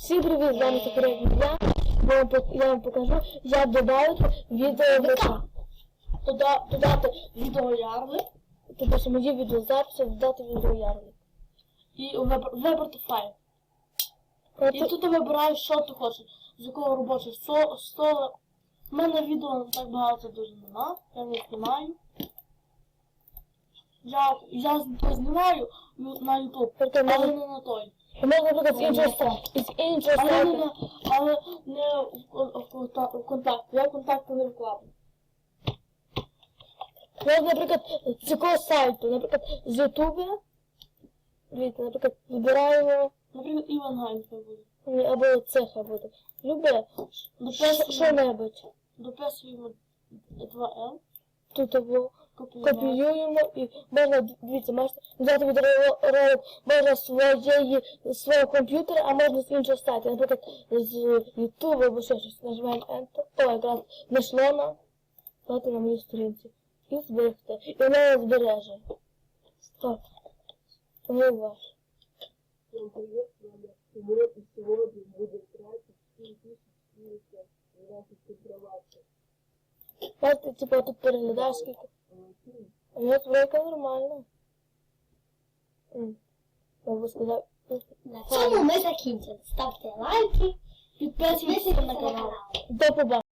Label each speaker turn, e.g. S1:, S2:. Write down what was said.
S1: Всім привіт, з вами Сокорик я. Я вам, покажу, як додати відео в ВК.
S2: Дода- додати відеоярлик
S1: Тобто, мої відеозаписи додати відео ярлик.
S2: і вибр- вибрати файл. І тут ти вибираєш, що ти хочеш, з якого робочого сто- стола. У мене відео не так багато дуже нема, я не знімаю. Я, я знімаю на YouTube,
S1: Тобто,
S2: але не на той.
S1: можна, наприклад, з іншого іншого
S2: Але не, але не в, кон- в, конта- в контакт. Я не вкладу.
S1: Можна, наприклад, з якогось сайту, наприклад, з Ютуба. Дивіться, наприклад, вибираємо
S2: Наприклад, Іван це буде.
S1: або цеха буде. Любе, що-небудь.
S2: дописуємо 2L,
S1: Тут або
S2: копіюємо.
S1: і можна, дивіться, можна взяти відеоролик, можна своєї, свого комп'ютера, а можна з іншого сайту, наприклад, з YouTube або ще щось. Нажимаємо Enter. О, якраз знайшло нам. Дати на моїй сторінці. І зберегти. І воно нас збереже. Так. Тому ваш.
S3: Всем привет, с вами Тимур, и сегодня будем тратить 7412 киловатт.
S1: Бачите, типу, тут переглядаєш скільки. А я твоя нормально. Могу сказать... сказав.
S4: На цьому ми закінчили. Ставте лайки, Підписуйтесь
S2: на
S4: на
S2: канал.
S4: канал.
S1: До побачення.